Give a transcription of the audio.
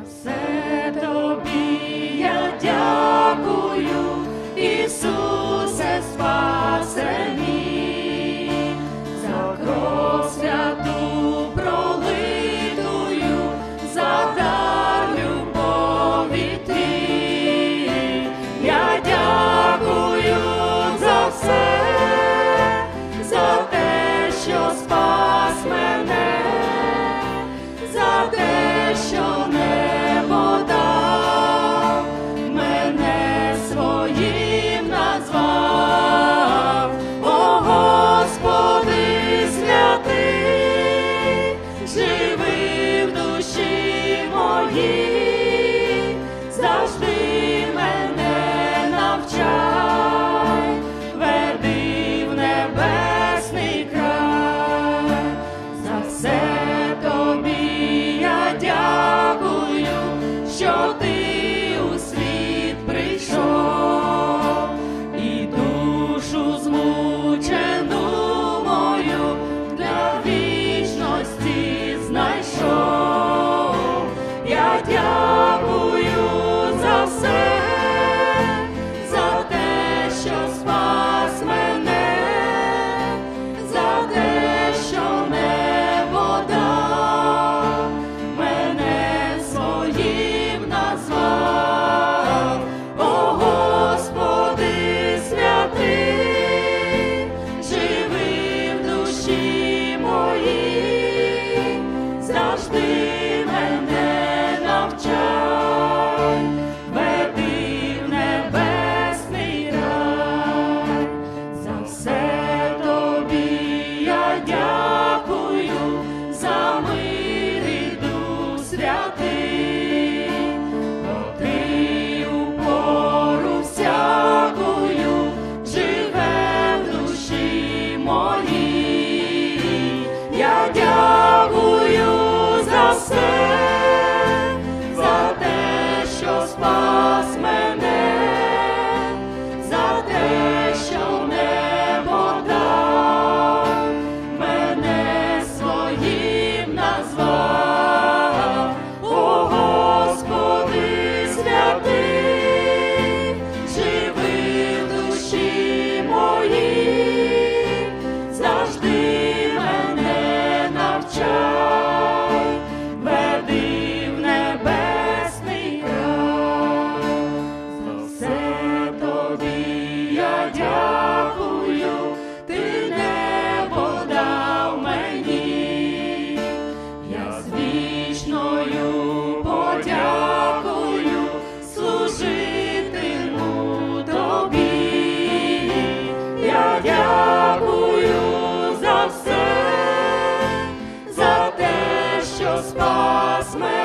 myself. живи в душі моїй. душі мої, завжди мене навчай, веди небесний рай, за все тобі я за мир і святий, бо живе в душі. дякую, ти небо дав мені, я з вічною служитиму тобі, я дякую за все, за те, що спас мене.